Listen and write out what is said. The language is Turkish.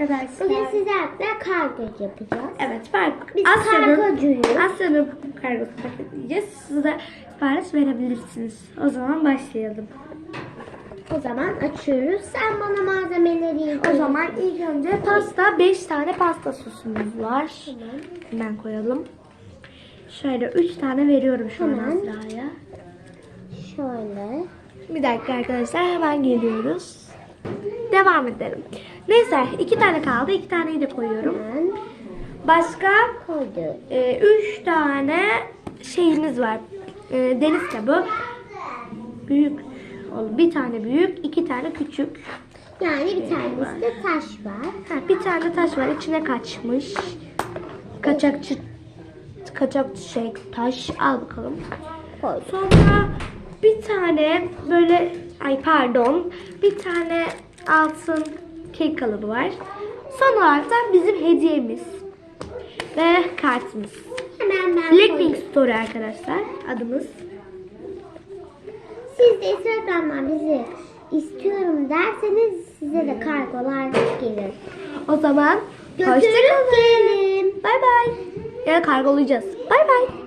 arkadaşlar. Bugün sizlerle kargo yapacağız. Evet, fark. Biz Asya'nın. Asya'nın kargosu paketleyeceğiz. Siz de sipariş verebilirsiniz. O zaman başlayalım. O zaman açıyoruz. Sen bana malzemeleri O zaman ilk önce pasta, 5 tane pasta sosumuz var. Tamam. Hemen koyalım. Şöyle 3 tane veriyorum şu an. Azra'ya. Şöyle. Bir dakika arkadaşlar hemen geliyoruz. Devam edelim. Neyse iki tane kaldı. iki taneyi de koyuyorum. Başka e, üç tane şeyimiz var. E, deniz kabı. Büyük. Bir tane büyük, iki tane küçük. Yani bir tanesi de taş var. Ha, bir tane taş var içine kaçmış. Kaçakçı kaçakçı şey taş al bakalım. Sonra bir tane böyle ay pardon bir tane altın kek kalıbı var. Son olarak da bizim hediyemiz ve kartımız. Hemen ben Blackpink. Story arkadaşlar adımız. Siz de Instagram'dan bizi istiyorum derseniz size de kargolar gelir. O zaman hoşçakalın. Bay bay. Ya kargolayacağız. Bay bay.